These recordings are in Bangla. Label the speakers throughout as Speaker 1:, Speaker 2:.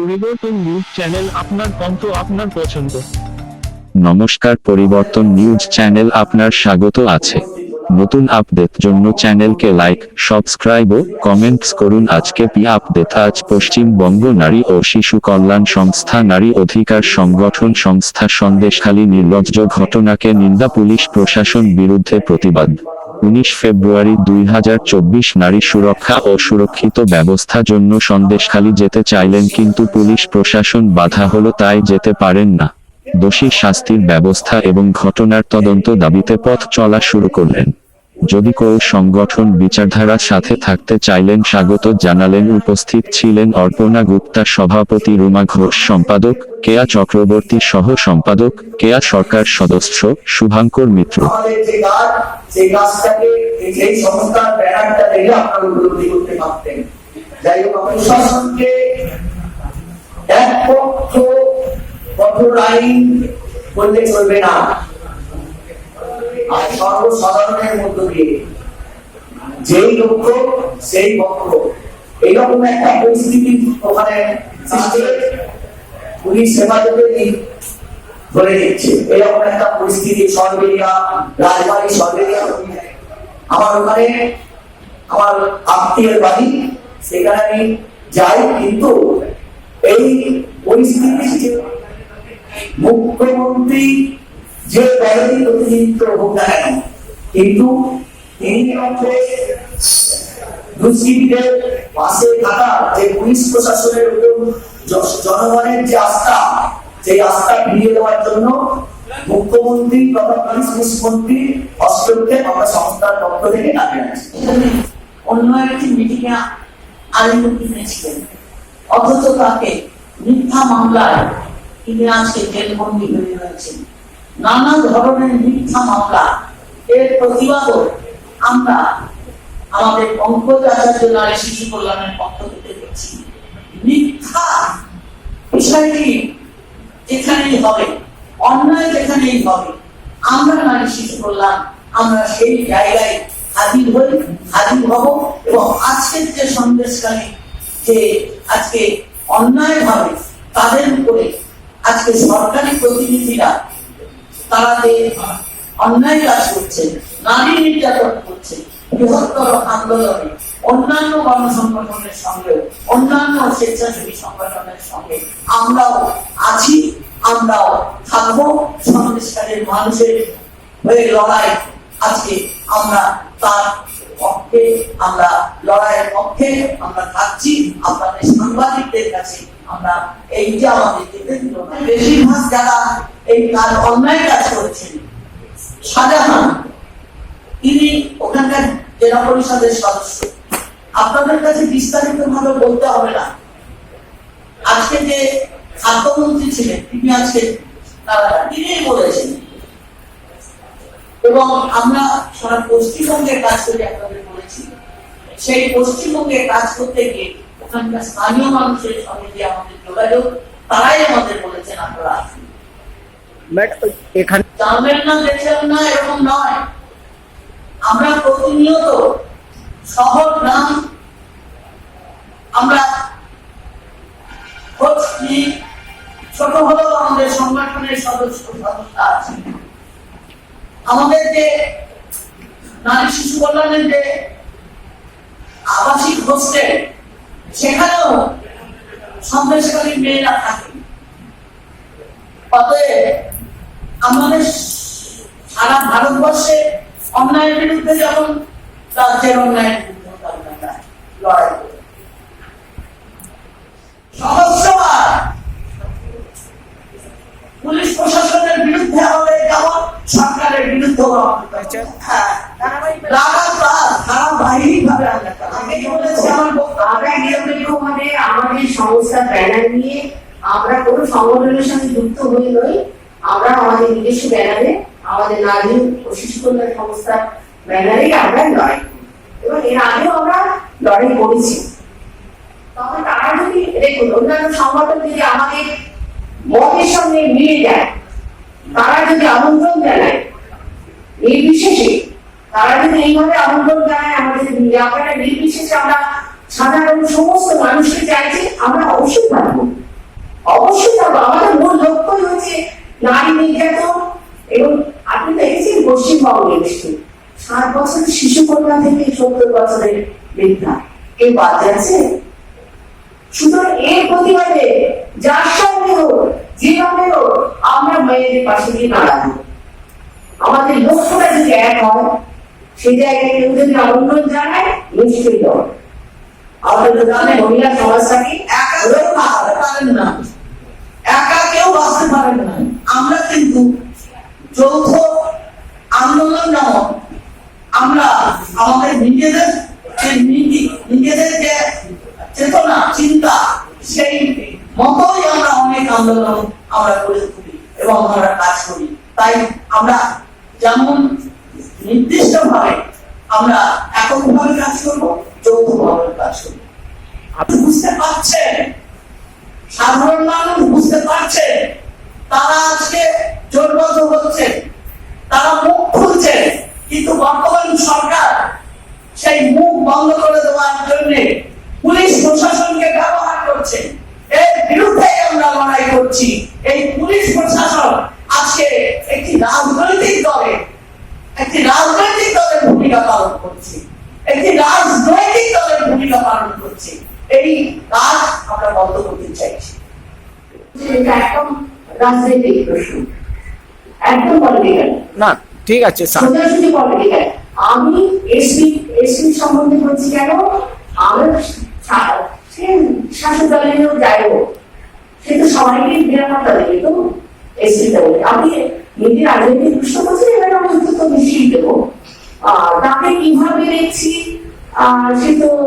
Speaker 1: পরিবর্তন নিউজ চ্যানেল আপনার কণ্ঠ আপনার পছন্দ।
Speaker 2: নমস্কার, পরিবর্তন নিউজ চ্যানেল আপনার স্বাগত আছে। নতুন আপডেট জন্য চ্যানেলকে লাইক, সাবস্ক্রাইব ও কমেন্টস করুন। আজকে পি আপডেট আজ পশ্চিমবঙ্গ নারী ও শিশু কল্যাণ সংস্থা নারী অধিকার সংগঠন সংস্থা সন্দেশখালী নির্লজ্জ ঘটনাকে নিন্দা পুলিশ প্রশাসন বিরুদ্ধে প্রতিবাদ। উনিশ ফেব্রুয়ারি দুই হাজার চব্বিশ নারী সুরক্ষা ও সুরক্ষিত ব্যবস্থা জন্য সন্দেশখালী যেতে চাইলেন কিন্তু পুলিশ প্রশাসন বাধা হলো তাই যেতে পারেন না। দোষী শাস্তির ব্যবস্থা এবং ঘটনার তদন্ত দাবিতে পথ চলা শুরু করলেন। যদি কেউ সংগঠন বিচারধারার সাথে থাকতে চাইলেন স্বাগত জানালেন উপস্থিত ছিলেন অর্পণা গুপ্তা সভাপতি রুমা ঘোষ সম্পাদক, কেয়া চক্রবর্তী সহ সম্পাদক, কেয়া সরকার সদস্য, শুভাঙ্কর মিত্র।
Speaker 3: এক পক্ষ কঠোর আইন করলে চলবে না। আর সর্বসাধারণের মধ্য দিয়ে। যেই লক্ষ্য, সেই এইরকম একটা পরিস্থিতি ওখানে ধরে নিচ্ছে। এরকম একটা পরিস্থিতি সরবেরিয়া রাজবাড়ি সরবেরিয়া আমার ওখানে আমার আত্মীয়ের বাড়ি, সেখানে আমি যাই, কিন্তু এই পরিস্থিতি মুখ্যমন্ত্রী যে দলেরই প্রতিনিধিত্ব হোক না কেন, কিন্তু তিনি হচ্ছে দুষ্কৃতীদের পাশে থাকা যে পুলিশ প্রশাসনের উপর জনগণের যে আস্থা, সেই আস্থা ফিরিয়ে দেওয়ার জন্য মুখ্যমন্ত্রী তথা পুলিশ মুখ্যমন্ত্রী আমরা সংস্থার পক্ষ থেকে আছি
Speaker 4: অন্য একটি মিটিংয়ে আলিমুদ্দিন ছিলেন অথচ তাকে মিথ্যা মামলায় তিনি আজকে জেলবন্দি হয়ে রয়েছেন নানা ধরনের মিথ্যা মামলা এর প্রতিবাদও আমরা আমাদের পঙ্কজ আচার্য নারী শিশু কল্যাণের পক্ষ থেকে দেখছি মিথ্যা বিষয়টি যেখানেই হবে, অন্যায় যেখানেই হবে, আমরা নারী শিশু কল্যাণ, আমরা সেই জায়গায় হাজির হই, হাজির হব এবং আজকের যে সন্দেশকারী যে আজকে অন্যায় ভাবে তাদের উপরে আজকে সরকারি প্রতিনিধিরা তারা যে অন্যায় কাজ করছে, নারী নির্যাতন করছে, বৃহত্তর আন্দোলনে, অন্যান্য গণসংগঠনের সঙ্গে, অন্যান্য স্বেচ্ছাসেবী সংগঠনের সঙ্গে আমরাও আছি, আমরাও থাকব সন্দেশকারীর মানুষের হয়ে লড়াই আজকে আমরা তার পক্ষে, আমরা লড়াইয়ের পক্ষে আমরা থাকছি, আপনাদের সাংবাদিকদের কাছে আমরা এই যে আমাদের যেতে বেশিরভাগ যারা এই কাজ, অন্যায় কাজ করেছেন শাহজাহান তিনি ওখানকার জেলা পরিষদের সদস্য। আপনাদের কাছে বিস্তারিত ভাবে বলতে হবে না। আজকে যে খাদ্যমন্ত্রী ছিলেন, তিনি আজকে তিনি বলেছেন। এবং আমরা সারা পশ্চিমবঙ্গে কাজ করে, আপনাদের বলেছি। সেই পশ্চিমবঙ্গে কাজ করতে গিয়ে ওখানকার স্থানীয় মানুষের সঙ্গে আমাদের যোগাযোগ তারাই আমাদের বলেছেন আপনারা আসুন
Speaker 5: এখানে
Speaker 4: জানবেন না দেখলেন না এরকম নয়। আমরা প্রতিনিয়ত শহর গ্রাম আমরা খোঁজ নিই। ছোট হলেও আমাদের সংগঠনের সদস্য সদস্য আছে। আমাদের যে নারী শিশু কল্যাণের যে আবাসিক হোস্টেল সেখানেও সন্দেশকারী মেয়েরা থাকে। অতএব আমাদের সারা ভারতবর্ষে অন্যায়ের বিরুদ্ধে যেমন রাজ্যের অন্যায়ের বিরুদ্ধে
Speaker 6: সংস্থার ব্যানার নিয়ে আমরা কোনো সংগঠনের সঙ্গে যুক্ত হই নই। আমরা আমাদের নিজস্ব ব্যানারে আমাদের নারী ও শিশু কল্যাণ সংস্থার ব্যানারে আমরা লড়াই এবং এর আগেও আমরা লড়াই করেছি। তবে তারা যদি দেখুন, অন্যান্য সংগঠন যদি আমাদের মতের সঙ্গে মিলে যায়, তারা যদি আমন্ত্রণ জানায়, নির্বিশেষে তারা যদি এইভাবে আমন্ত্রণ জানায় আমাদের আপনারা নির্বিশেষে আমরা সাধারণ সমস্ত মানুষকে চাইছে আমরা অবশ্যই পারব অবশ্যই যাব আমাদের মূল লক্ষ্যই হচ্ছে নারী নির্যাতন এবং আপনি দেখেছেন পশ্চিমবঙ্গে এসে সাত বছরের শিশু কন্যা থেকে সত্তর বছরের বৃদ্ধা। কেউ বাদ যাচ্ছে? সুতরাং এর প্রতিবাদে যার সঙ্গে হোক, যেভাবে হোক, আমরা মেয়েদের পাশে গিয়ে দাঁড়াবো। আমাদের লক্ষ্যটা যদি এক হয়, সেই জায়গায় কেউ যদি জানায়, নিশ্চয়ই দেওয়া আমাদের প্রধানের মহিলা সমাজটাকে
Speaker 4: একা কেউ বাঁচতে পারেন না। একা কেউ বাঁচতে পারেন না। আমরা কিন্তু যৌথ আন্দোলন নামক আমরা আমাদের নিজেদের যে নীতি, নিজেদের যে চেতনা, চিন্তা, সেই মতোই আমরা অনেক আন্দোলন আমরা করে তুলি এবং আমরা কাজ করি। তাই আমরা যেমন নির্দিষ্ট ভাবে আমরা এককভাবে কাজ করব যৌথভাবে কাজ করব আপনি বুঝতে পারছেন? সাধারণ মানুষ বুঝতে পারছে। তারা আজকে জোরবদ্ধ হচ্ছে। তারা মুখ খুলছে। কিন্তু বর্তমান সরকার সেই মুখ বন্ধ করে দেওয়ার জন্য পুলিশ প্রশাসনকে ব্যবহার করছে। এর বিরুদ্ধে আমরা লড়াই করছি। এই পুলিশ প্রশাসন আজকে একটি রাজনৈতিক দলে, একটি রাজনৈতিক দলের ভূমিকা পালন করছে। একটি ভূমিকা পালন করছে। এই কাজ আমরা বন্ধ করতে চাইছি।
Speaker 6: একদম রাজনৈতিক প্রশ্ন। একদম পলিটিক্যাল
Speaker 5: না ঠিক আছে
Speaker 6: সোজাসুজি পলিটিক্যাল আমি এসপি এসপি সম্বন্ধে বলছি কেন? আমরা শাসক সে তো সবাইকে নিরাপত্তা দেবে তো এসপি বলে আমি নিজে রাজনৈতিক প্রশ্ন করছি এবার নিশ্চয়ই দেবো। তাকে কীভাবে দেখছি? সে আর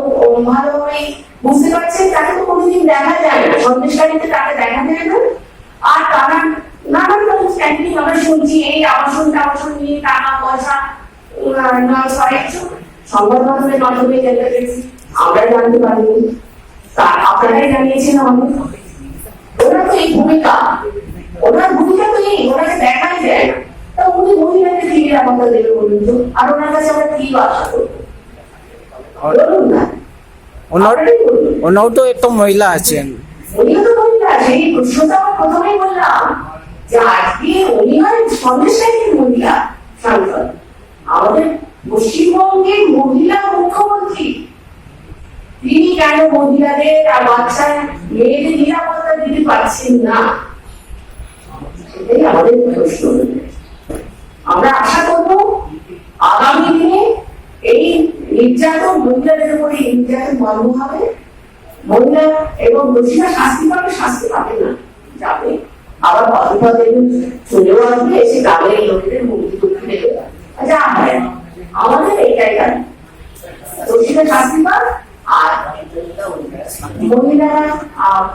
Speaker 6: জানিয়েছেন আমাদের। তো এই ভূমিকা। ওনার ভূমিকা তো এই, ওনাকে দেখাই যায় না। তা উনি নিরাপত্তা দেবে বলুন তো। আর ওনার কাছে আমরা কি আশা করব বলুন না
Speaker 5: ওনার
Speaker 6: আপনারাই বলুন
Speaker 5: ওনাও তো একটা মহিলা আছেন।
Speaker 6: পশ্চিমবঙ্গের মহিলা মুখ্যমন্ত্রী তিনি কেন মহিলাদের আর বাচ্চা মেয়েদের নিরাপত্তা দিতে পারছেন না সেটাই আমাদের প্রশ্ন আমরা আশা করব আগামী দিনে এই নির্যাতন মহিলাদের উপরে নির্যাতন বন্ধ হবে। মহিলা এবং দোষীরা শাস্তি পাবে শাস্তি পাবে না। যাবে। আবার চলেও আসবে, এসে লোকেদের যা হয় আমাদের দোষীরা শাস্তি আর মহিলারা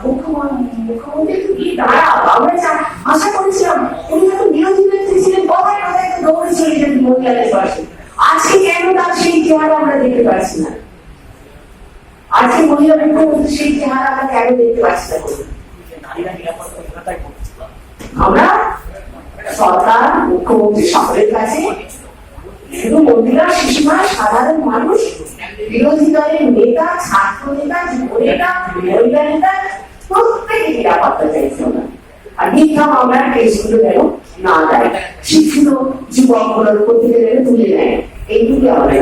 Speaker 6: মুখ্যমন্ত্রী তো কি দাঁড়া আমরা আশা করেছিলাম, উনি যখন বিরোধী নেত্রী ছিলেন কথায় কথায় দৌড়ে চলে যেতেন মহিলাদের পাশে। আজকে কেন তার সেই চেহারা আমরা দেখতে পাচ্ছি না? আজকে মহিলা মুখ্যমন্ত্রী সেই চেহারা আমরা কেন দেখতে পাচ্ছি না? আমরা সরকার, মুখ্যমন্ত্রী সকলের কাছে শুধু মহিলা সাধারণ মানুষ, বিরোধী দলের নেতা, ছাত্র নেতা নেতা, মহিলা নেতা, প্রত্যেকে নিরাপত্তা চাইছে আর মিথ্যা মামলার কেসগুলো না দেয়। শিক্ষিত যুবকগুলোর গুলোর যেন তুলে নেয়। এইটুকু আমরা